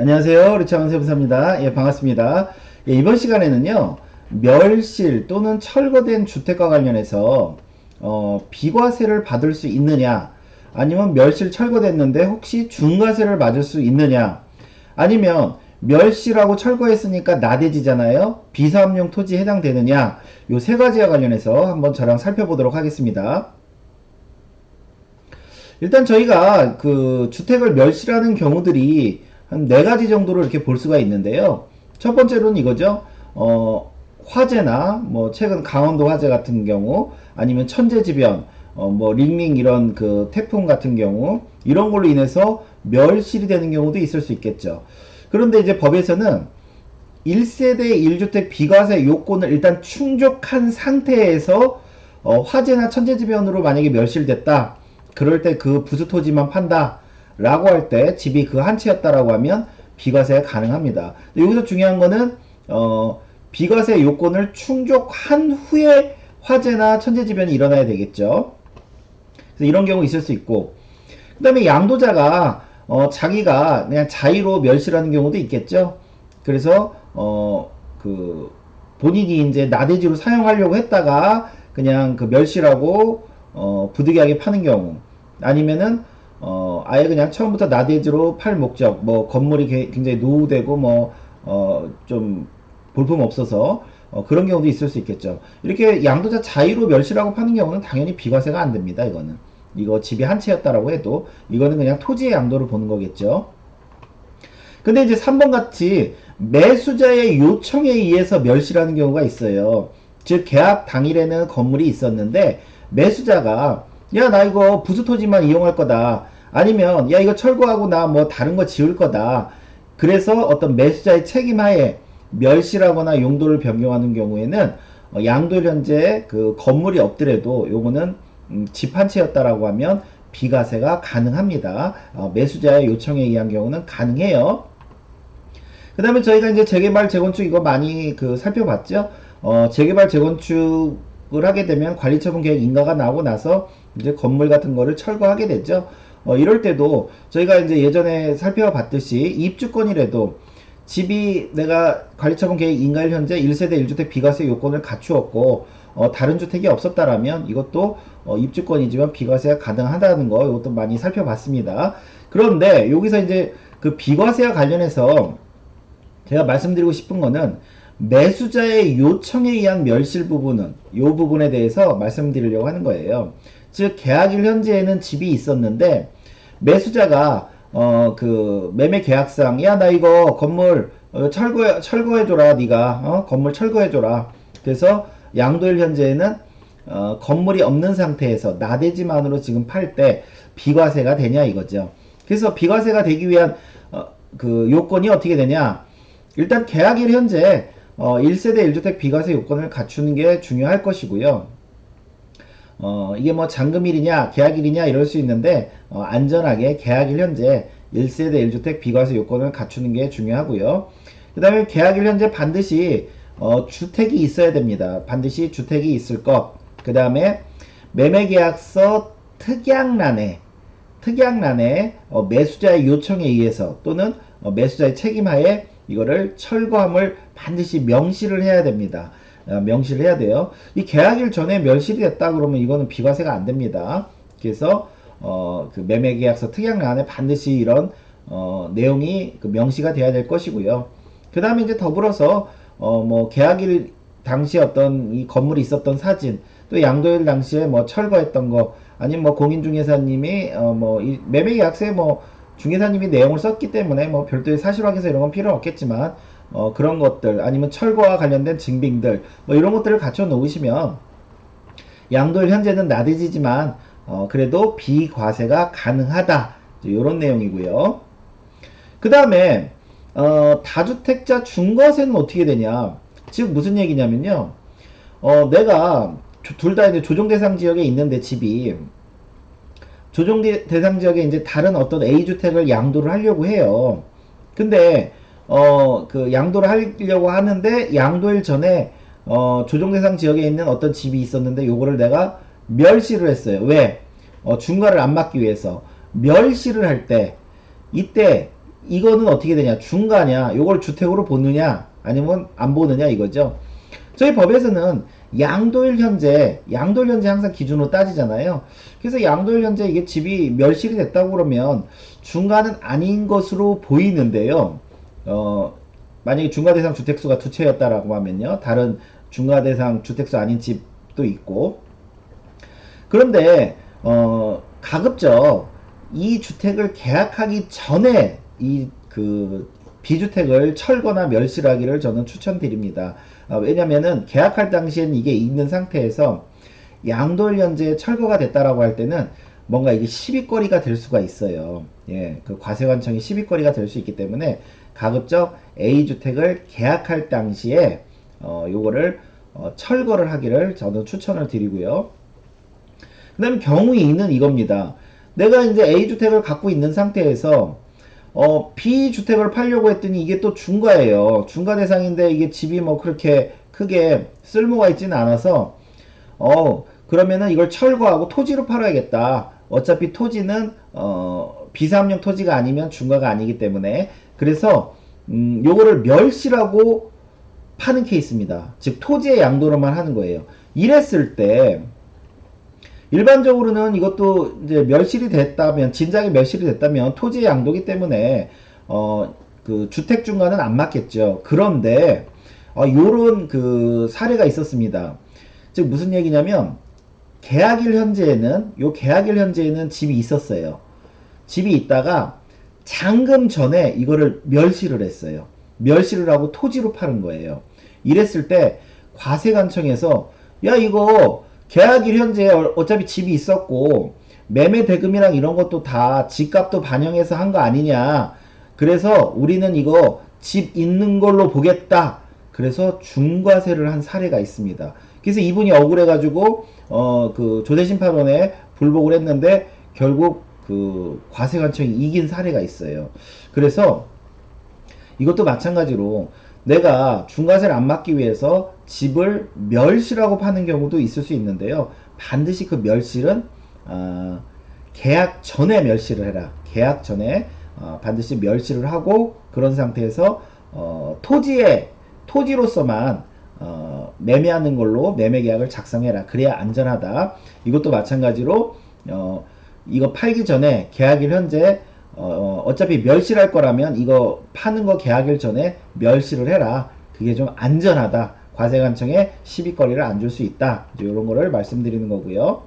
안녕하세요. 리차원 세부사입니다. 예, 반갑습니다. 예, 이번 시간에는요, 멸실 또는 철거된 주택과 관련해서, 어, 비과세를 받을 수 있느냐, 아니면 멸실 철거됐는데 혹시 중과세를 맞을 수 있느냐, 아니면 멸실하고 철거했으니까 나대지잖아요. 비사업용 토지에 해당되느냐, 요 세 가지와 관련해서 한번 저랑 살펴보도록 하겠습니다. 일단 저희가 그 주택을 멸실하는 경우들이 한 네 가지 정도로 이렇게 볼 수가 있는데요. 첫 번째로는 이거죠. 어, 화재나 뭐 최근 강원도 화재 같은 경우 아니면 천재지변 어, 뭐 링링 이런 그 태풍 같은 경우 이런 걸로 인해서 멸실이 되는 경우도 있을 수 있겠죠. 그런데 이제 법에서는 1세대 1주택 비과세 요건을 일단 충족한 상태에서 어, 화재나 천재지변으로 만약에 멸실됐다. 그럴 때 그 부수 토지만 판다. 라고 할 때 집이 그 한 채였다라고 하면 비과세가 가능합니다. 여기서 중요한 거는 어, 비과세 요건을 충족한 후에 화재나 천재지변이 일어나야 되겠죠. 그래서 이런 경우 있을 수 있고 그 다음에 양도자가 어, 자기가 그냥 자의로 멸실하는 경우도 있겠죠. 그래서 어, 그 본인이 이제 나대지로 사용하려고 했다가 그냥 그 멸실하고 어, 부득이하게 파는 경우 아니면은 어, 아예 그냥 처음부터 나대지로 팔 목적, 뭐, 건물이 굉장히 노후되고, 뭐, 어, 좀, 볼품 없어서, 어, 그런 경우도 있을 수 있겠죠. 이렇게 양도자 자의로 멸실하고 파는 경우는 당연히 비과세가 안 됩니다, 이거는. 이거 집이 한 채였다라고 해도, 이거는 그냥 토지의 양도를 보는 거겠죠. 근데 이제 3번 같이 매수자의 요청에 의해서 멸실하는 경우가 있어요. 즉, 계약 당일에는 건물이 있었는데, 매수자가 야 나 이거 부수토지만 이용할 거다 아니면 야 이거 철거하고 나 뭐 다른 거 지을 거다 그래서 어떤 매수자의 책임하에 멸실하거나 용도를 변경하는 경우에는 어, 양도 현재 그 건물이 없더라도 요거는 음, 집한 채였다라고 하면 비과세가 가능합니다. 어, 매수자의 요청에 의한 경우는 가능해요. 그 다음에 저희가 이제 재개발 재건축 이거 많이 그 살펴봤죠. 어, 재개발 재건축 을 하게 되면 관리처분 계획 인가가 나오고 나서 이제 건물 같은 거를 철거하게 되죠. 어, 이럴 때도 저희가 이제 예전에 살펴봤듯이 입주권이라도 집이 내가 관리처분 계획 인가일 현재 1세대 1주택 비과세 요건을 갖추었고 어, 다른 주택이 없었다라면 이것도 어, 입주권이지만 비과세가 가능하다는 거 이것도 많이 살펴봤습니다. 그런데 여기서 이제 그 비과세와 관련해서 제가 말씀드리고 싶은 거는 매수자의 요청에 의한 멸실 부분은 이 부분에 대해서 말씀드리려고 하는 거예요. 즉 계약일 현재에는 집이 있었는데 매수자가 어 그 매매 계약상 야 나 이거 건물 어, 철거해 철거해 줘라 네가. 어 건물 철거해 줘라. 그래서 양도일 현재에는 어 건물이 없는 상태에서 나대지만으로 지금 팔 때 비과세가 되냐 이거죠. 그래서 비과세가 되기 위한 어 그 요건이 어떻게 되냐? 일단 계약일 현재 어 1세대 1주택 비과세 요건을 갖추는 게 중요할 것이고요 어, 이게 뭐 잔금일이냐 계약일이냐 이럴 수 있는데 어, 안전하게 계약일 현재 1세대 1주택 비과세 요건을 갖추는 게 중요하고요. 그 다음에 계약일 현재 반드시 어, 주택이 있어야 됩니다. 반드시 주택이 있을 것. 그 다음에 매매계약서 특약란에 특약란에 어, 매수자의 요청에 의해서 또는 어, 매수자의 책임하에 이거를 철거함을 반드시 명시를 해야 됩니다. 어, 명시를 해야 돼요. 이 계약일 전에 멸실이 됐다 그러면 이거는 비과세가 안 됩니다. 그래서 어, 그 매매 계약서 특약란에 반드시 이런 어, 내용이 그 명시가 돼야 될 것이고요. 그 다음에 이제 더불어서 어, 뭐 계약일 당시 어떤 이 건물이 있었던 사진, 또 양도일 당시에 뭐 철거했던 거, 아니면 뭐 공인중개사님이 어, 뭐 매매 계약서에 뭐 중개사님이 내용을 썼기 때문에 뭐 별도의 사실 확인서 이런 건 필요 없겠지만 어, 그런 것들 아니면 철거와 관련된 증빙들 뭐 이런 것들을 갖춰 놓으시면 양도일 현재는 나대지지만 어, 그래도 비과세가 가능하다. 이런 내용이고요. 그 다음에 어, 다주택자 중과세는 어떻게 되냐? 즉 무슨 얘기냐면요. 어, 내가 둘 다 이제 조정 대상 지역에 있는데 집이 조정 대상 지역에 이제 다른 어떤 A 주택을 양도를 하려고 해요. 근데 어, 그 양도를 하려고 하는데 양도일 전에 어, 조정 대상 지역에 있는 어떤 집이 있었는데 요거를 내가 멸시를 했어요. 왜? 어, 중과를 안 막기 위해서 멸시를 할 때 이때 이거는 어떻게 되냐? 중가냐? 요걸 주택으로 보느냐? 아니면 안 보느냐 이거죠. 저희 법에서는 양도일 현재, 양도일 현재 항상 기준으로 따지잖아요. 그래서 양도일 현재 이게 집이 멸실이 됐다고 그러면 중가는 아닌 것으로 보이는데요. 어, 만약에 중가 대상 주택수가 두 채였다라고 하면요. 다른 중가 대상 주택수 아닌 집도 있고. 그런데 어, 가급적 이 주택을 계약하기 전에 이 그 비주택을 철거나 멸실하기를 저는 추천드립니다. 어, 왜냐면은 계약할 당시엔 이게 있는 상태에서 양도일연재 철거가 됐다라고 할 때는 뭔가 이게 시비거리가 될 수가 있어요. 예, 그 과세관청이 시비거리가 될 수 있기 때문에 가급적 A주택을 계약할 당시에 어, 요거를 어, 철거를 하기를 저는 추천을 드리고요. 그 다음에 경우 2는 이겁니다. 내가 이제 A주택을 갖고 있는 상태에서 어, B주택을 팔려고 했더니 이게 또 중과예요. 중과 대상인데 이게 집이 뭐 그렇게 크게 쓸모가 있지는 않아서 어, 그러면은 이걸 철거하고 토지로 팔아야겠다. 어차피 토지는 어, 비사업용 토지가 아니면 중과가 아니기 때문에 그래서 음, 요거를 멸실하고 파는 케이스입니다. 즉 토지의 양도로만 하는 거예요. 이랬을 때 일반적으로는 이것도 이제 멸실이 됐다면 진작에 멸실이 됐다면 토지의 양도기 때문에 어 그 주택 중과는 안 맞겠죠. 그런데 어 요런 그 사례가 있었습니다. 즉 무슨 얘기냐면 계약일 현재에는 요 계약일 현재에는 집이 있었어요. 집이 있다가 잔금 전에 이거를 멸실을 했어요. 멸실을 하고 토지로 파는 거예요. 이랬을 때 과세관청에서 야 이거 계약일 현재 어- 어차피 집이 있었고 매매 대금이랑 이런 것도 다 집값도 반영해서 한 거 아니냐. 그래서 우리는 이거 집 있는 걸로 보겠다. 그래서 중과세를 한 사례가 있습니다. 그래서 이분이 억울해가지고 어 그 조대심판원에 불복을 했는데 결국 그 과세관청이 이긴 사례가 있어요. 그래서 이것도 마찬가지로 내가 중과세를 안 받기 위해서 집을 멸실하고 파는 경우도 있을 수 있는데요. 반드시 그 멸실은 어, 계약 전에 멸실을 해라. 계약 전에 어, 반드시 멸실을 하고 그런 상태에서 어, 토지에 토지로서만 어, 매매하는 걸로 매매 계약을 작성해라. 그래야 안전하다. 이것도 마찬가지로 어, 이거 팔기 전에 계약일 현재 어, 어차피 멸실할 거라면 이거 파는 거 계약일 전에 멸실을 해라. 그게 좀 안전하다. 과세관청에 시비거리를 안 줄 수 있다. 이런 거를 말씀드리는 거고요.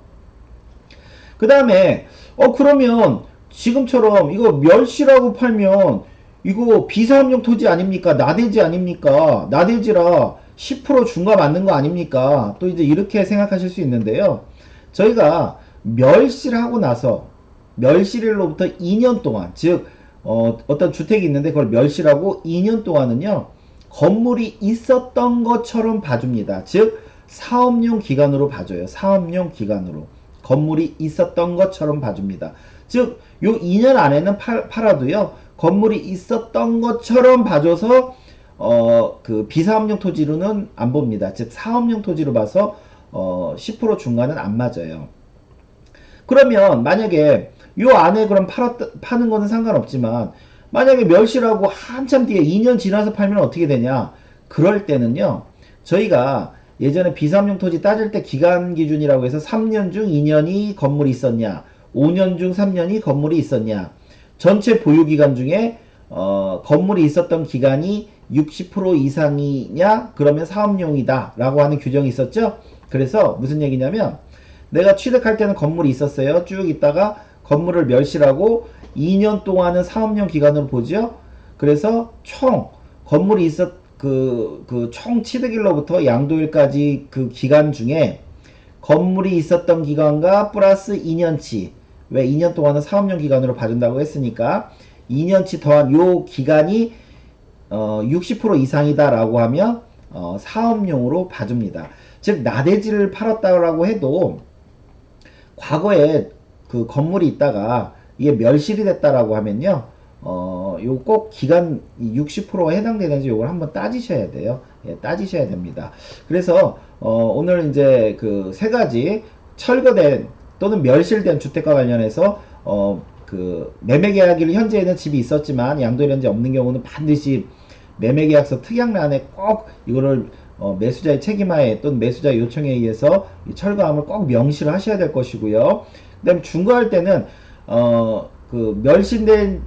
그 다음에 어 그러면 지금처럼 이거 멸실하고 팔면 이거 비사업용 토지 아닙니까? 나대지 아닙니까? 나대지라 10% 중과 맞는 거 아닙니까? 또 이제 이렇게 생각하실 수 있는데요. 저희가 멸실하고 나서 멸실일로부터 2년 동안 즉 어, 어떤 주택이 있는데 그걸 멸실하고 2년 동안은요 건물이 있었던 것처럼 봐줍니다. 즉 사업용 기간으로 봐줘요. 사업용 기간으로 건물이 있었던 것처럼 봐줍니다. 즉 요 2년 안에는 팔, 팔아도요 건물이 있었던 것처럼 봐줘서 어 그 비사업용 토지로는 안 봅니다. 즉 사업용 토지로 봐서 어 10% 중간은 안 맞아요. 그러면 만약에 요 안에 그럼 팔았, 파는 거는 상관없지만 만약에 멸실하고 한참 뒤에 2년 지나서 팔면 어떻게 되냐? 그럴 때는요 저희가 예전에 비사업용 토지 따질 때 기간 기준이라고 해서 3년 중 2년이 건물이 있었냐 5년 중 3년이 건물이 있었냐 전체 보유 기간 중에 어, 건물이 있었던 기간이 60% 이상이냐 그러면 사업용이다 라고 하는 규정이 있었죠? 그래서 무슨 얘기냐면 내가 취득할 때는 건물이 있었어요. 쭉 있다가 건물을 멸실하고 2년 동안은 사업용 기간으로 보죠. 그래서 총 건물이 있었 그 그 총 취득일로부터 양도일까지 그 기간 중에 건물이 있었던 기간과 플러스 2년치 왜 2년 동안은 사업용 기간으로 봐준다고 했으니까 2년치 더한 요 기간이 어, 60% 이상이다라고 하면 어, 사업용으로 봐줍니다. 즉 나대지를 팔았다라고 해도 과거에 그 건물이 있다가 이게 멸실이 됐다라고 하면요. 어, 요 꼭 기간 60%가 해당되는지 요걸 한번 따지셔야 돼요. 예, 따지셔야 됩니다. 그래서 어, 오늘 이제 그 세 가지 철거된 또는 멸실된 주택과 관련해서 어, 그그 매매 계약일 현재에는 집이 있었지만 양도일 현재 없는 경우는 반드시 매매 계약서 특약란에 꼭 이거를 어, 매수자의 책임하에 또는 매수자 요청에 의해서 이 철거함을 꼭 명시를 하셔야 될 것이고요. 그다음에 중거할 때는 어, 그 멸실된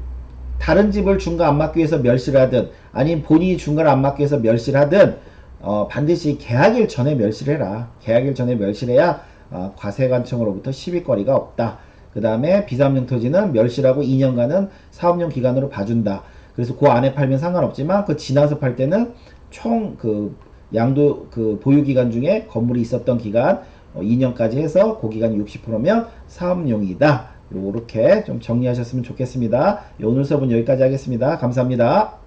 다른 집을 중과 안 맡기 위해서 멸실을 하든 아니면 본인이 중과를 안 맡기 위해서 멸실을 하든 어, 반드시 계약일 전에 멸실해라. 계약일 전에 멸실해야 어, 과세관청으로부터 시비거리가 없다. 그 다음에 비삼용 토지는 멸실하고 2년간은 사업용 기간으로 봐준다. 그래서 그 안에 팔면 상관없지만 그 지나서 팔 때는 총 그 양도 그 보유 기간 중에 건물이 있었던 기간 어, 2년까지 해서 그 기간이 60%면 사업용이다. 요렇게 좀 정리하셨으면 좋겠습니다. 예, 오늘 수업은 여기까지 하겠습니다. 감사합니다.